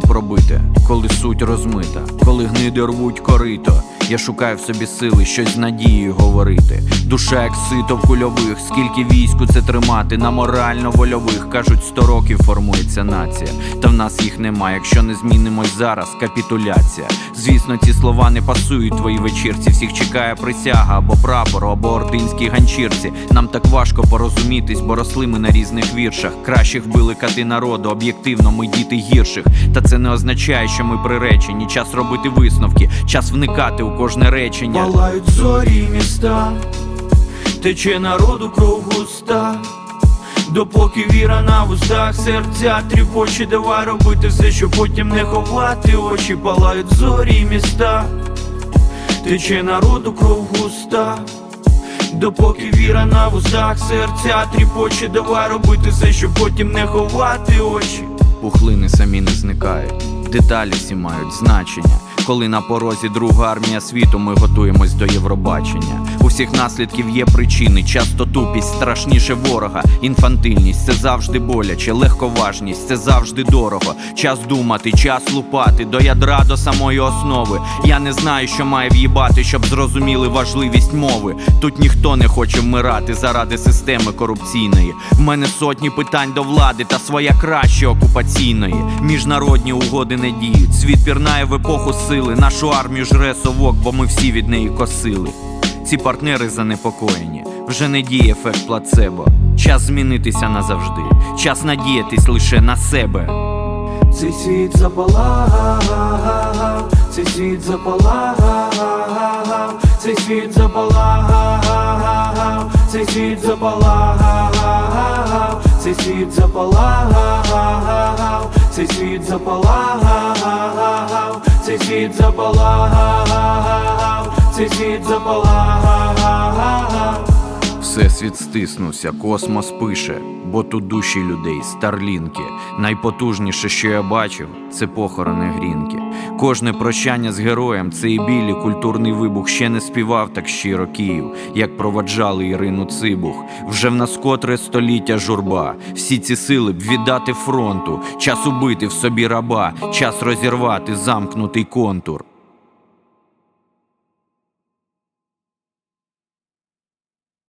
пробите, коли суть розмита, коли гниди рвуть корито. Я шукаю в собі сили, щось з надією говорити. Душа, як сито в кульових, скільки війську це тримати, на морально-вольових кажуть, сто років формується нація. Та в нас їх нема. Якщо не змінимось зараз, капітуляція. Звісно, ці слова не пасують твоїй вечірці. Всіх чекає присяга або прапор, або ординські ганчірці. Нам так важко порозумітись, бо росли ми на різних віршах. Кращих вбили кати народу, об'єктивно ми діти гірших. Та це не означає, що ми приречені. Час робити висновки, час вникати у кожне речення. Палають зорі міста, тече народу кров густа. Допоки віра на вустах, серця тріпоче, давай робити все, щоб потім не ховати очі, палають зорі міста, тече народу кров густа. Допоки віра на вустах, серця тріпоче, давай робити все, щоб потім не ховати очі. Пухлини самі не зникають, деталі всі мають значення. Коли на порозі друга армія світу, ми готуємось до Євробачення. У всіх наслідків є причини, часто тупість, страшніше ворога. Інфантильність це завжди боляче, легковажність це завжди дорого. Час думати, час лупати до ядра, до самої основи. Я не знаю, що має в'їбати, щоб зрозуміли важливість мови. Тут ніхто не хоче вмирати заради системи корупційної. В мене сотні питань до влади та своя краще окупаційної. Міжнародні угоди не діють. Світ пірнає в епоху сили. Нашу армію жре совок, бо ми всі від неї косили. Ці партнери занепокоєні. Вже не діє ефект плацебо. Час змінитися назавжди. Час надіятись лише на себе. Цей світ запалав, цей світ запалав, цей світ запалав, цей світ запалав, цей світ запалав, цей світ запалав, цей світ запалав, цей світ запалав. Всесвіт стиснувся, космос пише, бо тут душі людей, старлінки. Найпотужніше, що я бачив, це похорони грінки. Кожне прощання з героєм, це і білі культурний вибух ще не співав так щиро Київ, як проваджали Ірину Цибух. Вже в нас котре століття журба. Всі ці сили б віддати фронту, час убити в собі раба, час розірвати замкнутий контур.